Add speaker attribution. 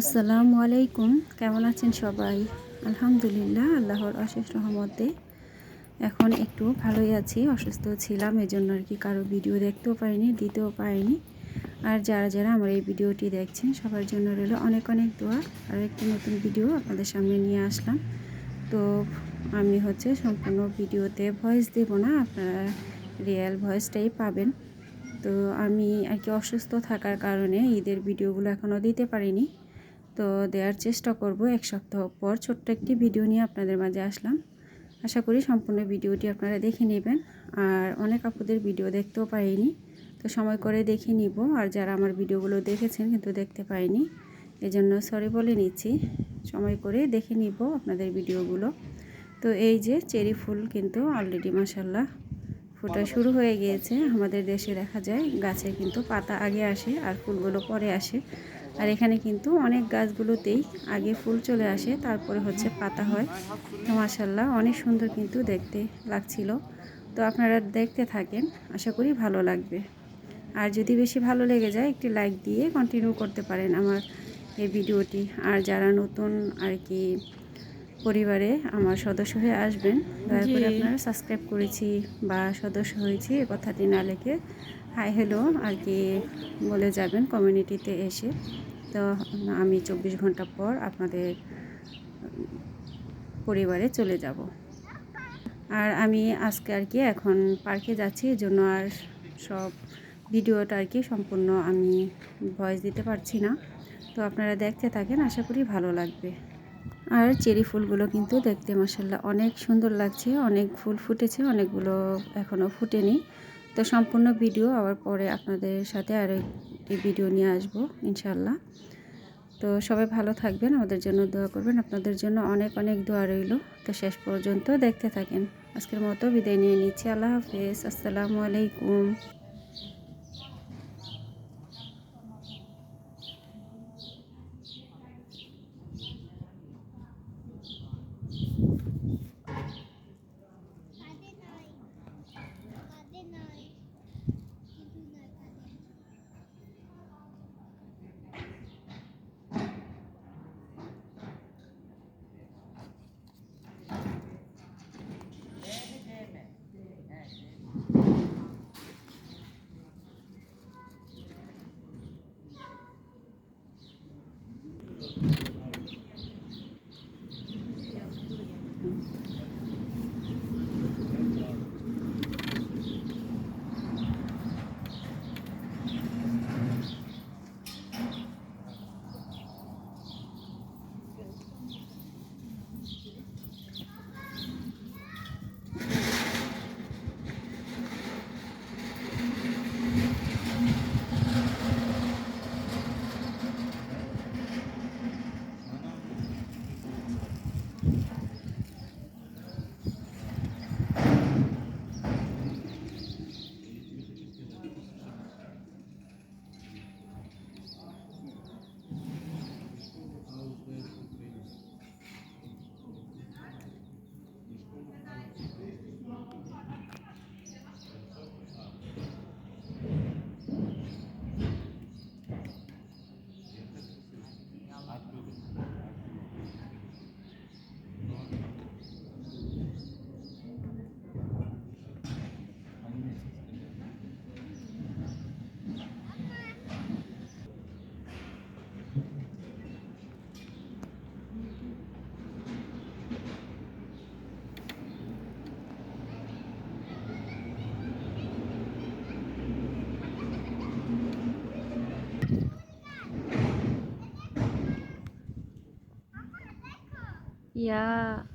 Speaker 1: আসসালামু আলাইকুম। কেমন আছেন সবাই? আলহামদুলিল্লাহ, আল্লাহর অশেষ রহমতে। এখন একটু ভালোই আছি, অসুস্থ ছিলাম, এজন্য আর কি কারও ভিডিও দেখতেও পারিনি, দিতেও পারিনি। আর যারা যারা আমার এই ভিডিওটি দেখছেন, সবার জন্য রইল অনেক অনেক দোয়া। আর একটি নতুন ভিডিও আপনাদের সামনে নিয়ে আসলাম। তো আমি হচ্ছে সম্পূর্ণ ভিডিওতে ভয়েস দেব না, আপনারা রিয়েল ভয়েসটাই পাবেন। তো আমি আর কি অসুস্থ থাকার কারণে ঈদের ভিডিওগুলো এখনও দিতে পারিনি। তো দেওয়ার চেষ্টা করব এক সপ্তাহ পর ছোট্ট একটি ভিডিও নিয়ে আপনাদের মাঝে আসলাম। আশা করি সম্পূর্ণ ভিডিওটি আপনারা দেখে নেবেন। আর অনেক আপুদের ভিডিও দেখতেও পারিনি। তো সময় করে দেখে নিব। আর যারা আমার ভিডিওগুলো দেখেছেন কিন্তু দেখতে পাইনি এজন্য সরি বলে নিচ্ছি। সময় করে দেখে নিব আপনাদের ভিডিওগুলো। তো এই যে চেরি ফুল কিন্তু অলরেডি মাসাল্লাহ ফোটা শুরু হয়ে গিয়েছে। আমাদের দেশে দেখা যায় গাছে কিন্তু পাতা আগে আসে আর ফুলগুলো পরে আসে। আর এখানে কিন্তু অনেক গাছগুলোতেই আগে ফুল চলে আসে তারপরে হচ্ছে পাতা হয়। তো মাসাল্লাহ অনেক সুন্দর কিন্তু দেখতে লাগছিল। তো আপনারা দেখতে থাকেন আশা করি ভালো লাগবে। আর যদি বেশি ভালো লেগে যায় একটি লাইক দিয়ে কন্টিনিউ করতে পারেন আমার এই ভিডিওটি। আর যারা নতুন আর কি পরিবারে আমার সদস্য হয়ে আসবেন দয়া করে আপনারা সাবস্ক্রাইব করেছি বা সদস্য হয়েছি এ কথাটি না লেখে। হাই হ্যালো আর কি বলে যাবেন কমিউনিটিতে এসে। তো আমি চব্বিশ ঘণ্টা পর আপনাদের পরিবারে চলে যাব। আর আমি আজকে আর কি এখন পার্কে যাচ্ছি, এই জন্য আর সব ভিডিওটা আর কি সম্পূর্ণ আমি ভয়েস দিতে পারছি না। তো আপনারা দেখতে থাকেন, আশা করি ভালো লাগবে। আর চেরি ফুলগুলো কিন্তু দেখতে মাসাল্লাহ অনেক সুন্দর লাগছে, অনেক ফুল ফুটেছে, অনেকগুলো এখনও ফুটেনি। তো সম্পূর্ণ ভিডিও আবার পরে আপনাদের সাথে আরও একটি ভিডিও নিয়ে আসব ইনশাল্লাহ তো সবাই ভালো থাকবেন, আমাদের জন্য দোয়া করবেন। আপনাদের জন্য অনেক অনেক দোয়া রইল। তো শেষ পর্যন্ত দেখতে থাকেন। আজকের মতো বিদায় নিয়ে নিচ্ছি। আল্লাহ হাফিজ। আসসালামু আলাইকুম। ya